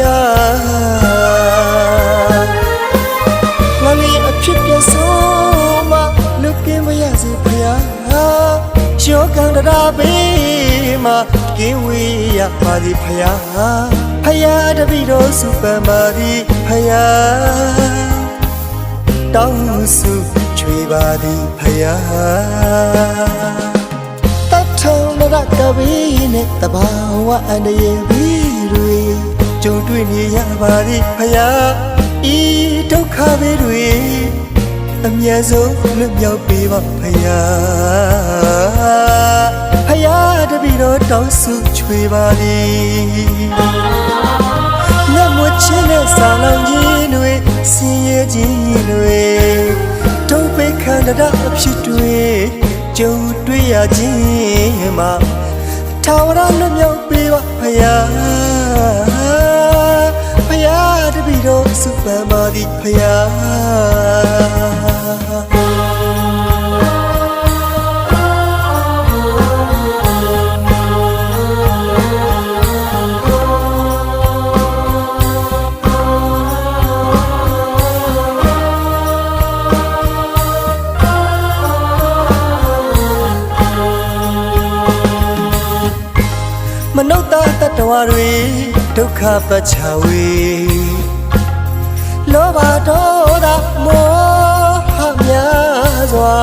ယာငါလေးအဖြစ်ပြဆုံးမလူကင်းမရစေဖယာယောကံတရားပေးမှာကင်းဝေးရပါသည်ဖယာဖယာတပိတော်စုပန်ပါသည်ဖယာတောင်းစုချွေပါသည်ဖယာတ ထုံရကပီးနဲ့တဘာဝအန္တရာယ်ပြီးတွေကြုံတွေ့နေရပါသည်ဖယာဤဒုက္ခဘေးတွေအမြတ်ဆုံးလွတ်မြောက်ပေးပါဖယာဖယာတပီတော့တောင်းစုချွေပါသည်ညမချင်းနဲ့စာလောင်ကြီးတွေစင်ရဲ့ကြီးတွေတုံးပိတ်ခံတရအဖြစ်တွေ ကြုံတွေ့ရခြင်းမှာထာဝရလွတ်မြောက်ပေးပါဖယာဖယာတပီတော့စုပန်ပါသည်ဖယာ မနုဿတတ္တဝါတွေဒုက္ခပတ်ချဝေလောဘဒေါသမောဟများစွာ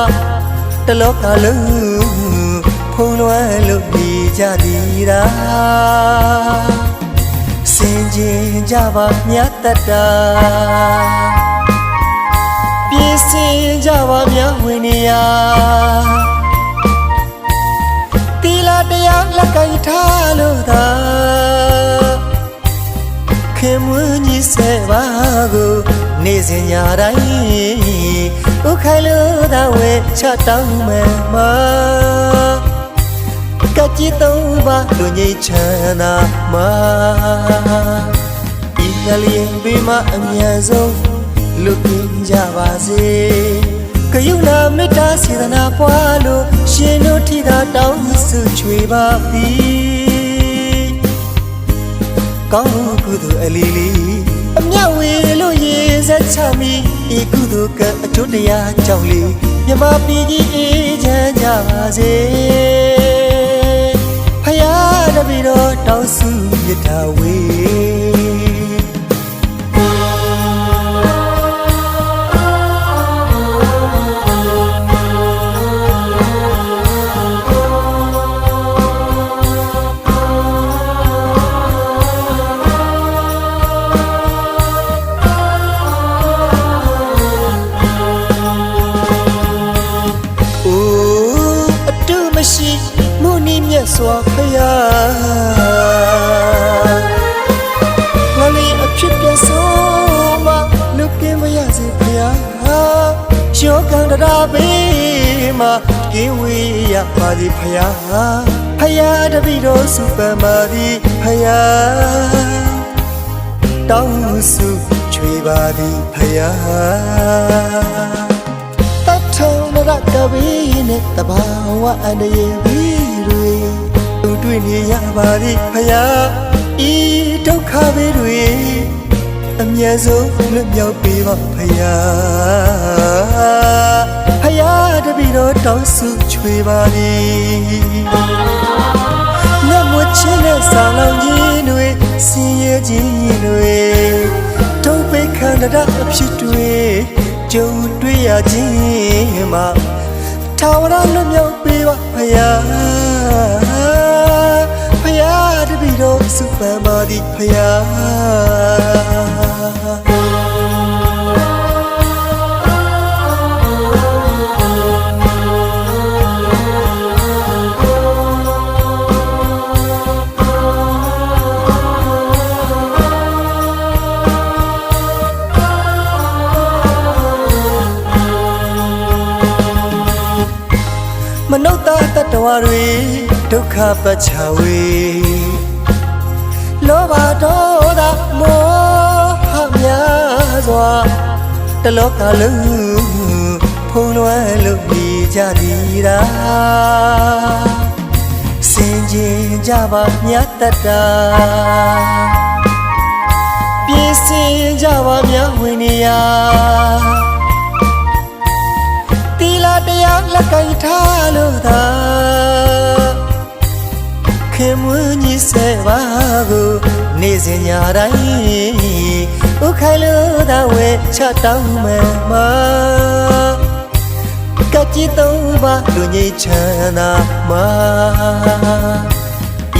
တလောကလုံးဖုံးလွှမ်းလို့နေကြသည်ရာစင်ကြင်ကြပါမြတ်တတာပြည့်စင်ကြပါမြတ်ဝိနည်းတီလာတရားလက်ကင်ထား ဆဲပါကိုနေစဉ်ညတိုင်းဥခိုင်လို့သာဝဲချတောင်းမယ်မကကြည်သုံးပါလူငိတ်ချမ်းသာမဤကလေးပေးမအမြန်ဆုံးလူပြင်းကြပါစေကယုနာမေတ္တာစေတနာပွားလို့ရှင်တို့ထိသာတောင်းစုချွေပါသည်ကောင်းကုသိုလ်အလီလီ အမြတ်ဝေလို့ရေစက်ချမီဤကုသိုလ်ကအထွတ်တရားကြောင့်လေမြမပြည်ကြီးအေးချမ်းကြပါစေဖယားတပီတော့တောင်းစုမြတ်တာဝေ စွာဖယားငါလေးအဖြစ်ပြဆုံးမလူကင်းမရစေဖယားယောကံတရားပေးမှာကင်းဝေးရပါသည်ဖယားဖယားတပည့်တော်စုပန်ပါသည်ဖယားတောင်းစုချွေပါသည်ဖယားတထုံရကပီးနဲ့တဘာဝအန္တရာယ်ပြီးတွေ သူတွေ့နေရပါသည်ဖယားဤဒုက္ခဘေးတွေအမြတ်ဆုံးလွတ်မြောက်ပေးပါဖယားဖယားတပည့်တော်တောင်းစုချွေပါသည်နတ်မချင်းနဲ့စာလောင်ကြီးတွေစင်ရဲ့ကြီးတွေဒုက္ခိခန္ဓာအဖြစ်တွေကြုံတွေ့ရခြင်းမှာထာဝရလွတ်မြောက်ပေးပါဖယား ဖယားတပည့်တော်စုပန်ပါသည်ဖယားမနုဿတတ္တဝါတွေဒုက္ခပတ်ချဝေ စွာတလောကလုံးဖုံးလွှမ်းလို့နေကြသည်ရာစင်ကြင်ကြပါမြတ်တတာရာတီလာတရားလက်ကင်ထားလို့သာခင်မွန်းကြီးဆဲပါကိုနေစဉ်ညတိုင်းဥ ခိုင်လို့သာဝဲချတောင်းမယ်မကကြည်သုံးပါလူငိတ်ချမ်းသာမှာ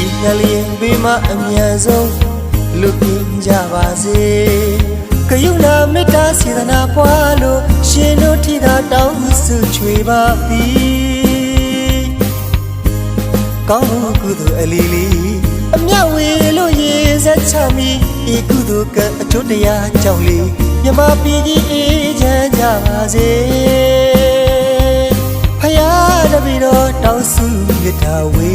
ဤငလျင်ပေးမအမြန်ဆုံးလူပြင်းကြပါစေကယုနာမေတ္တာစေတနာပွားလို့ရှင်တို့ထီသာတောင်းစုချွေပါသည်ကောင်းမှုကုသိုလ်အလီလီအ မြဝေလို့ရေဆက်ချမီဤကုသိုလ်ကအကျိုးတရားကြောင့်လေမြမပြည်ကြီးအေးချမ်းကြပါစေဖယားတပီတော်တောင်းစုမြတ်တာဝေ